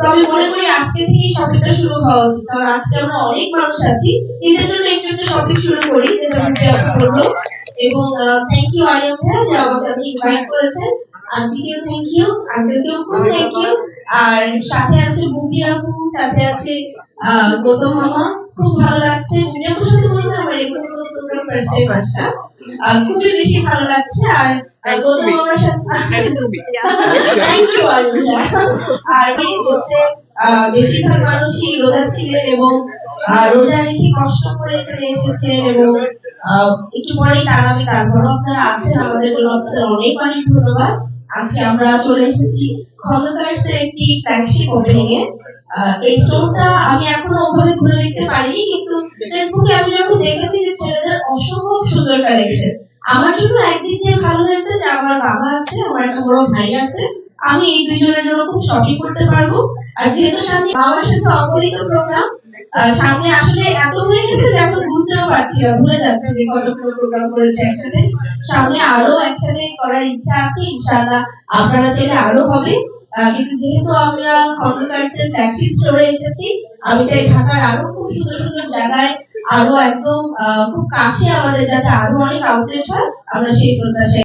আমি মনে করি আজকে থেকে শপিংটা শুরু হওয়া উচিত। কারণ আজকে আমরা অনেক মানুষ আছি। নিজের জন্য একটু একটু শপিং শুরু করি যেটা বলল এবং থ্যাংক ইউ আরিয়ান ভাইয়া যে আমাকে আপনি ইনভাইট করেছেন। আন্টিকেও থ্যাংক ইউ আঙ্কেলকেও খুব থ্যাংক ইউ আর সাথে আছে বুবলি আপু, সাথে আছে গৌতম মামা। খুব ভালো লাগছে। কোনো প্রোগ্রাম ফার্স্ট টাইম আসা আহ, খুবই বেশি ভালো লাগছে। আর গৌতম মামার থ্যাংক ইউ আর হচ্ছে বেশিরভাগ মানুষই রোজা ছিলেন এবং রোজা রেখে কষ্ট করে এখানে এসেছেন এবং একটু পরেই তারাবি তারপরও আপনারা আছেন। আমাদের জন্য আপনাদের অনেক অনেক ধন্যবাদ। আজকে আমরা চলে এসেছি খন্দকার্স এর একটি ফ্ল্যাগশিপ ওপেনিং এ এই স্টোরটা আমি এখনও ওভাবে ঘুরে দেখতে পারিনি কিন্তু ফেসবুকে আমি যখন দেখেছি যে ছেলেদের অসম্ভব সুন্দর কালেকশন আমার জন্য ভালো হয়েছে যে আমার বাবা আছে, আমার একটা বড় ভাই আছে, আমি এই দুজনের জন্য খুব শপিং করতে পারব। আর যেহেতু সামনে বাবার সাথে প্রোগ্রাম সামনে আসলে এত হয়ে গেছে যে এখন বুঝতেও পারছি না, ভুলে যাচ্ছে যে কতগুলো প্রোগ্রাম করেছে একসাথে। সামনে আরও একসাথে করার ইচ্ছা আছে, ইনশাআল্লাহ আপনারা চাইলে আরও হবে। কিন্তু যেহেতু আমরা খন্দকার্সের ফ্ল্যাগশিপ স্টোরে এসেছি আমি চাই ঢাকার আরও খুব সুন্দর সুন্দর জায়গায়, আরও একদম খুব কাছে আমাদের যাতে আরও অনেক আউটলেট হয়, আমরা সেই প্রত্যাশায়